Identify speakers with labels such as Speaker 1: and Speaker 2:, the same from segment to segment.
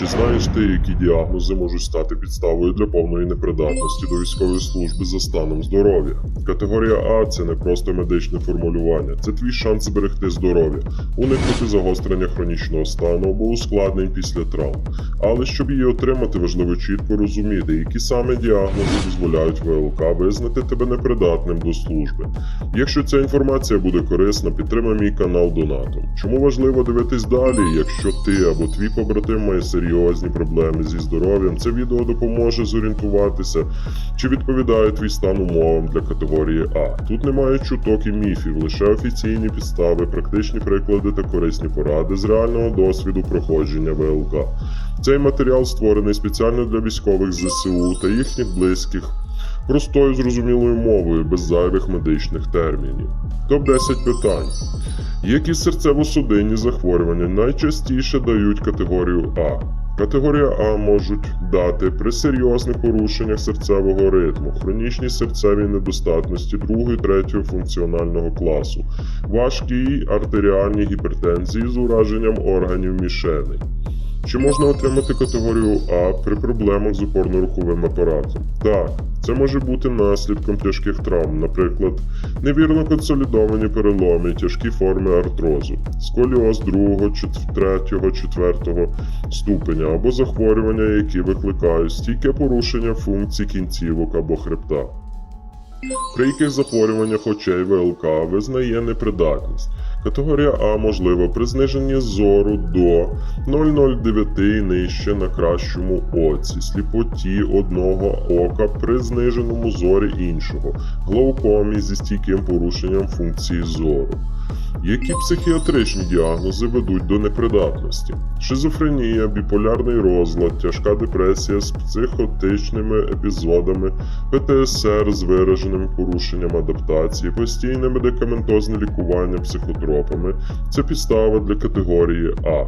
Speaker 1: Чи знаєш ти, які діагнози можуть стати підставою для повної непридатності до військової служби за станом здоров'я? Категорія А це не просто медичне формулювання, це твій шанс зберегти здоров'я, уникнути загострення хронічного стану або ускладнень після травм. Але щоб її отримати, важливо чітко розуміти, які саме діагнози дозволяють ВЛК визнати тебе непридатним до служби. Якщо ця інформація буде корисна, підтримай мій канал донатом. Чому важливо дивитись далі, якщо ти або твій побратим має серйозні проблеми зі здоров'ям, це відео допоможе зорієнтуватися, чи відповідає твій стан умовам для категорії А. Тут немає чуток і міфів, лише офіційні підстави, практичні приклади та корисні поради з реального досвіду проходження ВЛК. Цей матеріал створений спеціально для військових ЗСУ та їхніх близьких. Простою зрозумілою мовою, без зайвих медичних термінів. Топ-10 питань. Які серцево-судинні захворювання найчастіше дають категорію А? Категорія А можуть дати при серйозних порушеннях серцевого ритму, хронічній серцевій недостатності 2-3 функціонального класу, важкій артеріальній гіпертензії з ураженням органів мішеней. Чи можна отримати категорію А при проблемах з опорно-руховим апаратом? Так, це може бути наслідком тяжких травм, наприклад, невірно консолідовані переломи, тяжкі форми артрозу, сколіоз 2, 3, 4 ступеня або захворювання, які викликають стійке порушення функцій кінцівок або хребта. При яких захворюваннях очей ВЛК визнає непридатність. Категорія А можлива при зниженні зору до 0,09 і нижче на кращому оці, сліпоті одного ока при зниженому зорі іншого, глаукомі зі стійким порушенням функції зору. Які психіатричні діагнози ведуть до непридатності? Шизофренія, біполярний розлад, тяжка депресія з психотичними епізодами, ПТСР з вираженим порушенням адаптації, постійне медикаментозне лікування психотропами це підстава для категорії А.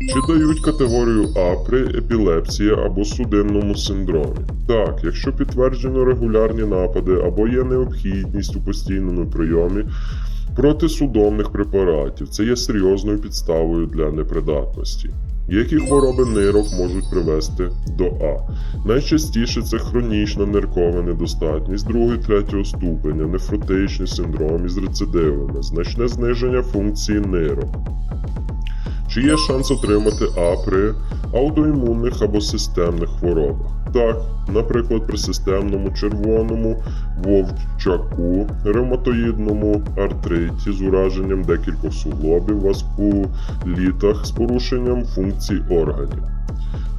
Speaker 1: Чи дають категорію А при епілепсії або судинному синдромі? Так, якщо підтверджено регулярні напади або є необхідність у постійному прийомі протисудомних препаратів. Це є серйозною підставою для непридатності. Які хвороби нирок можуть привести до А? Найчастіше це хронічна ниркова недостатність 2-3 ступеня, нефротичний синдром із рецидивами, значне зниження функції нирок. Чи є шанс отримати А при аутоімунних або системних хворобах? Так, наприклад, при системному червоному вовчаку, ревматоїдному артриті з ураженням декількох суглобів, васкулітах з порушенням функцій органів.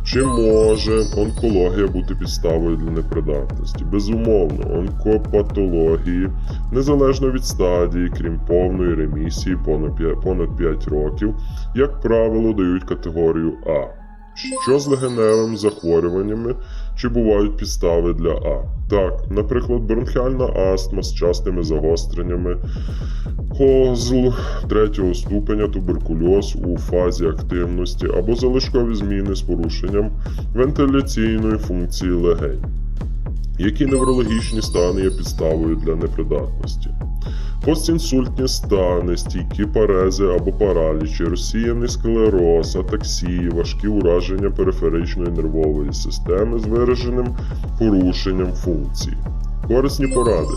Speaker 1: Чи може онкологія бути підставою для непридатності? Безумовно, онкопатології, незалежно від стадії, крім повної ремісії понад 5, понад 5 років, як правило, дають категорію А. Що з легеневими захворюваннями, чи бувають підстави для А? Так, наприклад, бронхіальна астма з частими загостреннями, козл третього ступеня, туберкульоз у фазі активності або залишкові зміни з порушенням вентиляційної функції легень. Які неврологічні стани є підставою для непридатності? Постінсультні стани, стійкі парези або паралічі, розсіяний склероз, атаксії, важкі ураження периферичної нервової системи з вираженим порушенням функцій. Корисні поради.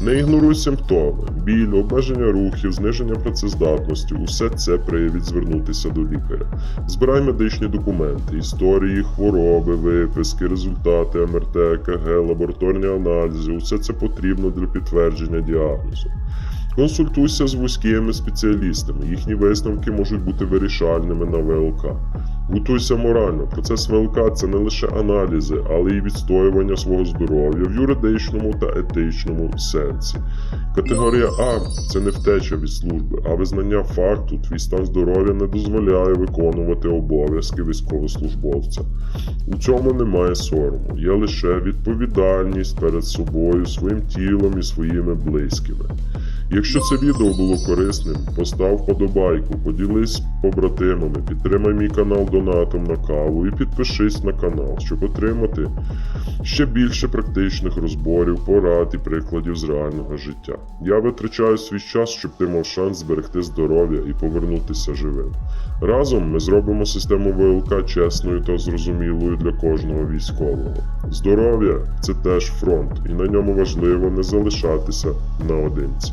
Speaker 1: Не ігноруй симптоми, біль, обмеження рухів, зниження працездатності. Усе це привід звернутися до лікаря. Збирай медичні документи, історії, хвороби, виписки, результати МРТ, ЕКГ, лабораторні аналізи. Усе це потрібно для підтвердження діагнозу. Консультуйся з вузькими спеціалістами, їхні висновки можуть бути вирішальними на ВЛК. Готуйся морально. Процес ВЛК це не лише аналізи, але й відстоювання свого здоров'я в юридичному та етичному сенсі. Категорія А це не втеча від служби, а визнання факту, твій стан здоров'я не дозволяє виконувати обов'язки військовослужбовця. У цьому немає сорому, є лише відповідальність перед собою, своїм тілом і своїми близькими. Якщо це відео було корисним, постав вподобайку, поділись побратимами, підтримай мій канал донатом на каву і підпишись на канал, щоб отримати ще більше практичних розборів, порад і прикладів з реального життя. Я витрачаю свій час, щоб ти мав шанс зберегти здоров'я і повернутися живим. Разом ми зробимо систему ВЛК чесною та зрозумілою для кожного військового. Здоров'я це теж фронт, і на ньому важливо не залишатися наодинці.